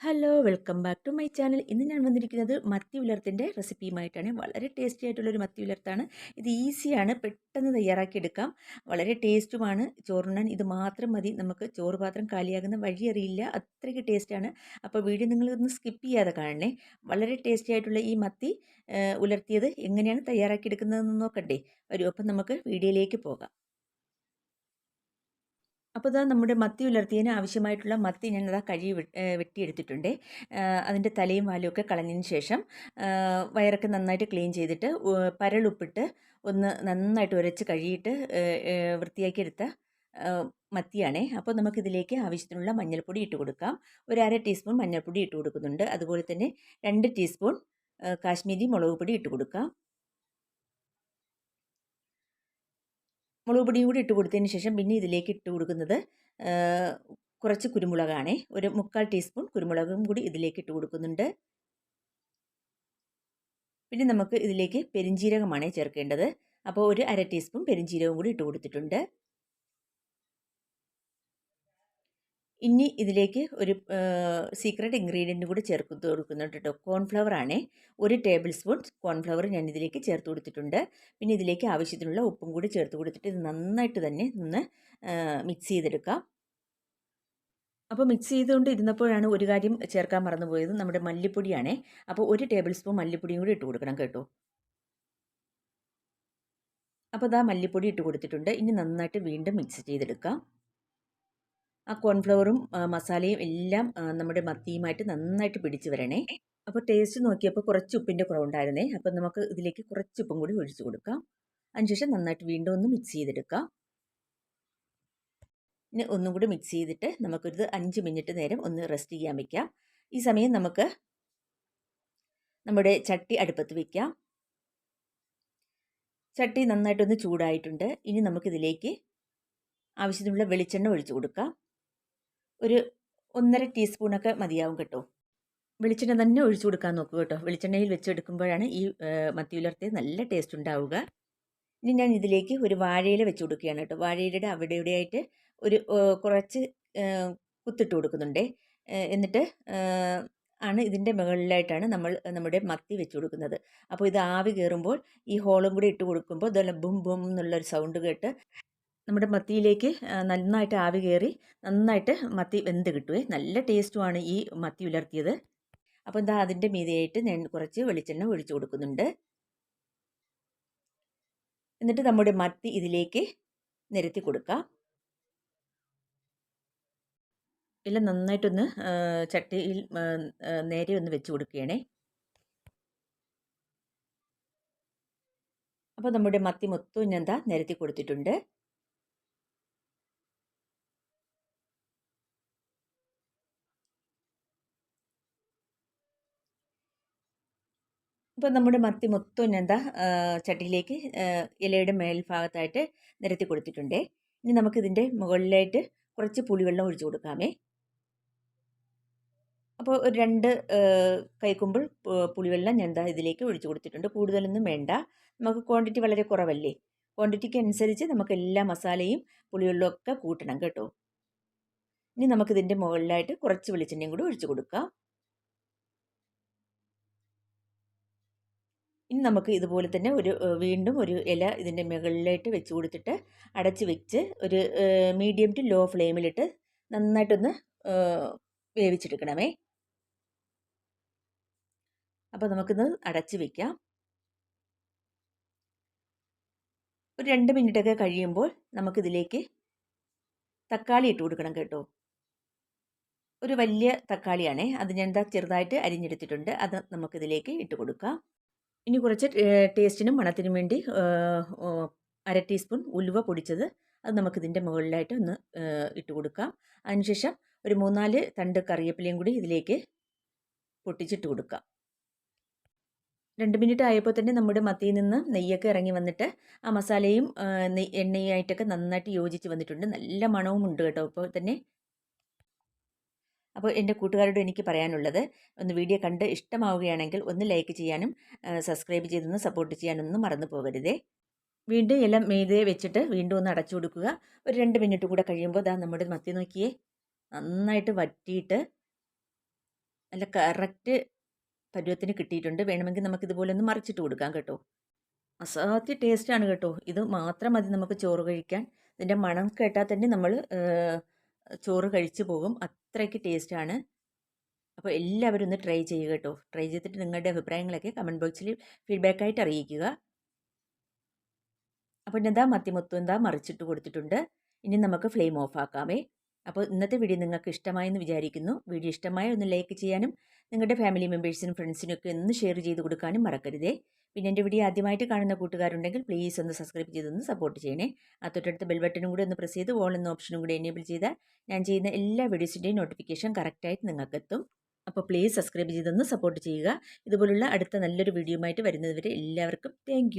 Hello welcome back to my channel. ഇന്ന് ഞാൻ വന്നിരിക്കുന്നത് മത്തി ഉലർത്തിന്റെ റെസിപ്പിയുമായിട്ടാണ്. വളരെ ടേസ്റ്റി ആയിട്ടുള്ളൊരു മത്തി ഉലർത്താണ് ഇത് ഈസിയാണ് പെട്ടെന്ന് തയ്യാറാക്കിയെടുക്കാം വളരെ ടേസ്റ്റുമാണ്. ചോറുണ്ണാൻ ഇത് മാത്രം മതി. നമുക്ക് ചോറ് പാത്രം കാലിയാകുന്ന വഴി അറിയില്ല. അത്രയ്ക്ക് ടേസ്റ്റാണ്. അപ്പോൾ വീഡിയോ നിങ്ങളൊന്ന് സ്കിപ്പ് ചെയ്യാതെ കാണണേ. വളരെ ടേസ്റ്റി ആയിട്ടുള്ള ഈ മത്തി ഉലർത്തിയത് എങ്ങനെയാണ് തയ്യാറാക്കിയെടുക്കുന്നതെന്ന് നോക്കണ്ടേ. വരൂ അപ്പം നമുക്ക് വീഡിയോയിലേക്ക് പോകാം. അപ്പോൾ ഇതാ നമ്മുടെ മത്തി ഉലർത്തിയതിന് ആവശ്യമായിട്ടുള്ള മത്തി ഞാൻ ഞാനതാ കഴുകി വെട്ടിയെടുത്തിട്ടുണ്ട്. അതിന്റെ തലയും വാലുമൊക്കെ കളഞ്ഞതിന് ശേഷം വയറൊക്കെ നന്നായിട്ട് ക്ലീൻ ചെയ്തിട്ട് പരളുപ്പിട്ട് ഒന്ന് നന്നായിട്ട് ഉരച്ച് കഴുകിയിട്ട് വൃത്തിയാക്കി എടുത്ത മത്തിയാണേ. അപ്പോൾ നമുക്കിതിലേക്ക് ആവശ്യത്തിനുള്ള മഞ്ഞൾപ്പൊടി ഇട്ട് കൊടുക്കാം. ഒരു അര ടീസ്പൂൺ മഞ്ഞൾപ്പൊടി ഇട്ട് കൊടുക്കുന്നുണ്ട്. അതുപോലെ തന്നെ രണ്ട് ടീസ്പൂൺ കാശ്മീരി മുളക് പൊടി ഇട്ട് കൊടുക്കാം. മുളക് പൊടിയും കൂടി ഇട്ട് കൊടുത്തതിന് ശേഷം പിന്നെ ഇതിലേക്ക് ഇട്ട് കൊടുക്കുന്നത് കുറച്ച് കുരുമുളകാണേ. ഒരു മുക്കാൽ ടീസ്പൂൺ കുരുമുളകും കൂടി ഇതിലേക്ക് ഇട്ട് കൊടുക്കുന്നുണ്ട്. പിന്നെ നമുക്ക് ഇതിലേക്ക് പെരിഞ്ജീരകമാണ് ചേർക്കേണ്ടത്. അപ്പോൾ ഒരു അര ടീസ്പൂൺ പെരിഞ്ജീരകം കൂടി ഇട്ട് കൊടുത്തിട്ടുണ്ട്. ഇനി ഇതിലേക്ക് ഒരു സീക്രട്ട് ഇൻഗ്രീഡിയന്റ് കൂടി ചേർത്ത് കൊടുക്കുന്നുണ്ട് കേട്ടോ കോൺഫ്ലവർ ആണേ. ഒരു ടേബിൾ സ്പൂൺ കോൺഫ്ലവർ ഞാൻ ഇതിലേക്ക് ചേർത്ത് കൊടുത്തിട്ടുണ്ട്. പിന്നെ ഇതിലേക്ക് ആവശ്യത്തിനുള്ള ഉപ്പും കൂടി ചേർത്ത് കൊടുത്തിട്ട് ഇത് നന്നായിട്ട് തന്നെ ഒന്ന് മിക്സ് ചെയ്തെടുക്കാം. അപ്പോൾ മിക്സ് ചെയ്തുകൊണ്ട് ഇരുന്നപ്പോഴാണ് ഒരു കാര്യം ചേർക്കാൻ മറന്നുപോയത്. നമ്മുടെ മല്ലിപ്പൊടിയാണേ. അപ്പോൾ ഒരു ടേബിൾ സ്പൂൺ മല്ലിപ്പൊടിയും കൂടി ഇട്ട് കൊടുക്കണം കേട്ടോ. അപ്പോൾ അതാ മല്ലിപ്പൊടി ഇട്ട് കൊടുത്തിട്ടുണ്ട്. ഇനി നന്നായിട്ട് വീണ്ടും മിക്സ് ചെയ്തെടുക്കാം. ആ കോൺഫ്ലവറും മസാലയും എല്ലാം നമ്മുടെ മത്തിയുമായിട്ട് നന്നായിട്ട് പിടിച്ച് വരണേ. അപ്പോൾ ടേസ്റ്റ് നോക്കിയപ്പോൾ കുറച്ച് ഉപ്പിന്റെ കുറവുണ്ടായിരുന്നേ. അപ്പോൾ നമുക്ക് ഇതിലേക്ക് കുറച്ച് ഉപ്പും കൂടി ഒഴിച്ചു കൊടുക്കാം. അതിനുശേഷം നന്നായിട്ട് വീണ്ടും ഒന്ന് മിക്സ് ചെയ്തെടുക്കാം. ഇനി ഒന്നും കൂടി മിക്സ് ചെയ്തിട്ട് നമുക്കൊരു അഞ്ച് മിനിറ്റ് നേരം ഒന്ന് റെസ്റ്റ് ചെയ്യാൻ വെക്കാം. ഈ സമയം നമുക്ക് നമ്മുടെ ചട്ടി അടുപ്പത്ത് വയ്ക്കാം ചട്ടി നന്നായിട്ടൊന്ന് ചൂടായിട്ടുണ്ട്. ഇനി നമുക്കിതിലേക്ക് ആവശ്യത്തിനുള്ള വെളിച്ചെണ്ണ ഒഴിച്ചു കൊടുക്കാം. ഒരു ഒന്നര ടീസ്പൂണൊക്കെ മതിയാവും കേട്ടോ. വെളിച്ചെണ്ണ തന്നെ ഒഴിച്ചു കൊടുക്കാൻ നോക്കുക കേട്ടോ. വെളിച്ചെണ്ണയിൽ വെച്ചെടുക്കുമ്പോഴാണ് ഈ മത്തി ഉലർത്തി നല്ല ടേസ്റ്റ് ഉണ്ടാവുക. ഇനി ഞാൻ ഇതിലേക്ക് ഒരു വാഴയില വെച്ച് കൊടുക്കുകയാണ് കേട്ടോ. വാഴയിലയുടെ അവിടെ ഇവിടെയായിട്ട് ഒരു കുറച്ച് കുത്തിട്ട് കൊടുക്കുന്നുണ്ട്. എന്നിട്ട് ആണ് ഇതിന്റെ മുകളിലായിട്ടാണ് നമ്മൾ നമ്മുടെ മത്തി വെച്ച് കൊടുക്കുന്നത്. അപ്പോൾ ഇത് ആവി കയറുമ്പോൾ ഈ ഹോളും കൂടി ഇട്ട് കൊടുക്കുമ്പോൾ ഇതെല്ലാം ബും ബും എന്നുള്ളൊരു സൗണ്ട് കേട്ട് നമ്മുടെ മത്തിയിലേക്ക് നന്നായിട്ട് ആവി കയറി നന്നായിട്ട് മത്തി വെന്ത് കിട്ടുവേ. നല്ല ടേസ്റ്റുമാണ് ഈ മത്തി ഉലർത്തിയത്. അപ്പോൾ എന്താ അതിന്റെ മീതിയായിട്ട് ഞാൻ കുറച്ച് വെളിച്ചെണ്ണ ഒഴിച്ചു കൊടുക്കുന്നുണ്ട്. എന്നിട്ട് നമ്മുടെ മത്തി ഇതിലേക്ക് നിരത്തി കൊടുക്കാം. എല്ലാം നന്നായിട്ടൊന്ന് ചട്ടിയിൽ നേരെ ഒന്ന് വെച്ച് കൊടുക്കുകയാണേ. അപ്പോൾ നമ്മുടെ മത്തി മൊത്തം ഞാൻ എന്താ നിരത്തി കൊടുത്തിട്ടുണ്ട്. ഇപ്പോൾ നമ്മുടെ മത്തി മൊത്തം എന്താ ചട്ടിയിലേക്ക് ഇലയുടെ മേൽഭാഗത്തായിട്ട് നിരത്തി കൊടുത്തിട്ടുണ്ട്. ഇനി നമുക്കിതിന്റെ മുകളിലായിട്ട് കുറച്ച് പുളിവെള്ളം ഒഴിച്ചു കൊടുക്കാമേ. അപ്പോൾ ഒരു രണ്ട് കൈക്കുമ്പിൾ പുളിവെള്ളം ഞാൻ എന്താ ഇതിലേക്ക് ഒഴിച്ചു കൊടുത്തിട്ടുണ്ട്. കൂടുതലൊന്നും വേണ്ട. നമുക്ക് ക്വാണ്ടിറ്റി വളരെ കുറവല്ലേ? ക്വാണ്ടിറ്റിക്ക് അനുസരിച്ച് നമുക്ക് എല്ലാ മസാലയും പുളിവെള്ളവും ഒക്കെ കൂട്ടണം കേട്ടോ. ഇനി നമുക്കിതിന്റെ മുകളിലായിട്ട് കുറച്ച് വെളിച്ചെണ്ണയും കൂടി ഒഴിച്ചു കൊടുക്കാം. ഇനി നമുക്ക് ഇതുപോലെ തന്നെ ഒരു വീണ്ടും ഒരു ഇല ഇതിന്റെ മുകളിലായിട്ട് വെച്ച് കൊടുത്തിട്ട് അടച്ച് വെച്ച് ഒരു മീഡിയം ടു ലോ ഫ്ലെയിമിലിട്ട് നന്നായിട്ടൊന്ന് വേവിച്ചെടുക്കണമേ. അപ്പോൾ നമുക്കിത് അടച്ച് വയ്ക്കാം ഒരു രണ്ട് മിനിറ്റൊക്കെ കഴിയുമ്പോൾ നമുക്കിതിലേക്ക് തക്കാളി ഇട്ട് കൊടുക്കണം കേട്ടോ. ഒരു വലിയ തക്കാളിയാണേ. അത് ഞാൻ ചെറുതായിട്ട് അരിഞ്ഞെടുത്തിട്ടുണ്ട്. അത് നമുക്കിതിലേക്ക് ഇട്ട് കൊടുക്കാം. ഇനി കുറച്ച് ടേസ്റ്റിനും മണത്തിനും വേണ്ടി അര ടീസ്പൂൺ ഉലുവ പൊടിച്ചത് അത് നമുക്കിതിന്റെ മുകളിലായിട്ട് ഒന്ന് ഇട്ട് കൊടുക്കാം. അതിനുശേഷം ഒരു മൂന്നാൽ തണ്ട് കറിവേപ്പിലയും കൂടി ഇതിലേക്ക് പൊട്ടിച്ചിട്ട് കൊടുക്കാം. രണ്ട് മിനിറ്റ് ആയപ്പോൾ തന്നെ നമ്മുടെ മത്തിയിൽ നിന്ന് നെയ്യൊക്കെ ഇറങ്ങി വന്നിട്ട് ആ മസാലയും എണ്ണയായിട്ടൊക്കെ നന്നായിട്ട് യോജിച്ച് വന്നിട്ടുണ്ട്. നല്ല മണവും ഉണ്ട് കേട്ടോ. ഇപ്പോൾ തന്നെ അപ്പോൾ എന്റെ കൂട്ടുകാരോട് എനിക്ക് പറയാനുള്ളത് ഒന്ന് വീഡിയോ കണ്ട് ഇഷ്ടമാവുകയാണെങ്കിൽ ഒന്ന് ലൈക്ക് ചെയ്യാനും സബ്സ്ക്രൈബ് ചെയ്തൊന്ന് സപ്പോർട്ട് ചെയ്യാനൊന്നും മറന്നു പോകരുതേ. വീണ്ടും എല്ലാം മെയ്തേ വെച്ചിട്ട് വീണ്ടും ഒന്ന് അടച്ചു കൊടുക്കുക. ഒരു രണ്ട് മിനിറ്റ് കൂടെ കഴിയുമ്പോൾ ഇതാ നമ്മുടെ മത്തി നോക്കിയേ. നന്നായിട്ട് വറ്റിയിട്ട് നല്ല കറക്റ്റ് പരുവത്തിന് കിട്ടിയിട്ടുണ്ട്. വേണമെങ്കിൽ നമുക്ക് ഇതുപോലെ ഒന്ന് മറിച്ചിട്ട് കൊടുക്കാം കേട്ടോ. അസാധ്യ ടേസ്റ്റാണ് കേട്ടോ. ഇത് മാത്രം മതി നമുക്ക് ചോറ് കഴിക്കാൻ. ഇതിന്റെ മണം കേട്ടാൽ തന്നെ നമ്മൾ ചോറ് കഴിച്ചു പോകും. അത്രയ്ക്ക് ടേസ്റ്റാണ് അപ്പോൾ എല്ലാവരും ഒന്ന് ട്രൈ ചെയ്യുക കേട്ടോ. ട്രൈ ചെയ്തിട്ട് നിങ്ങളുടെ അഭിപ്രായങ്ങളൊക്കെ കമന്റ് ബോക്സിൽ ഫീഡ്ബാക്കായിട്ട് അറിയിക്കുക. അപ്പോൾ എന്താ? മത്തിമൊത്തം എന്താ? മറിച്ചിട്ട് കൊടുത്തിട്ടുണ്ട്. ഇനി നമുക്ക് ഫ്ലെയിം ഓഫ് ആക്കാമേ. അപ്പോൾ ഇന്നത്തെ വീഡിയോ നിങ്ങൾക്ക് ഇഷ്ടമായെന്ന് വിചാരിക്കുന്നു. വീഡിയോ ഇഷ്ടമായ ഒന്ന് ലൈക്ക് ചെയ്യാനും നിങ്ങളുടെ ഫാമിലി മെമ്പേഴ്സിനും ഫ്രണ്ട്സിനും ഒക്കെ ഒന്ന് ഷെയർ ചെയ്ത് കൊടുക്കാനും മറക്കരുതേ. പിന്നെ എന്റെ വീഡിയോ ആദ്യമായിട്ട് കാണുന്ന കൂട്ടുകാരുണ്ടെങ്കിൽ പ്ലീസ് ഒന്ന് സബ്സ്ക്രൈബ് ചെയ്തൊന്ന് സപ്പോർട്ട് ചെയ്യണേ. ആ തൊട്ടടുത്ത് ബെൽ ബട്ടനും കൂടി ഒന്ന് പ്രസ് ചെയ്ത് ഓൾ എന്ന ഓപ്ഷനും കൂടി എനേബിൾ ചെയ്താൽ ഞാൻ ചെയ്യുന്ന എല്ലാ വീഡിയോസിന്റെയും നോട്ടിഫിക്കേഷൻ കറക്റ്റായിട്ട് നിങ്ങൾക്കെത്തും. അപ്പോൾ പ്ലീസ് സബ്സ്ക്രൈബ് ചെയ്തൊന്ന് സപ്പോർട്ട് ചെയ്യുക. ഇതുപോലുള്ള അടുത്ത നല്ലൊരു വീഡിയോ ആയിട്ട് വരുന്നതുവരെ എല്ലാവർക്കും താങ്ക്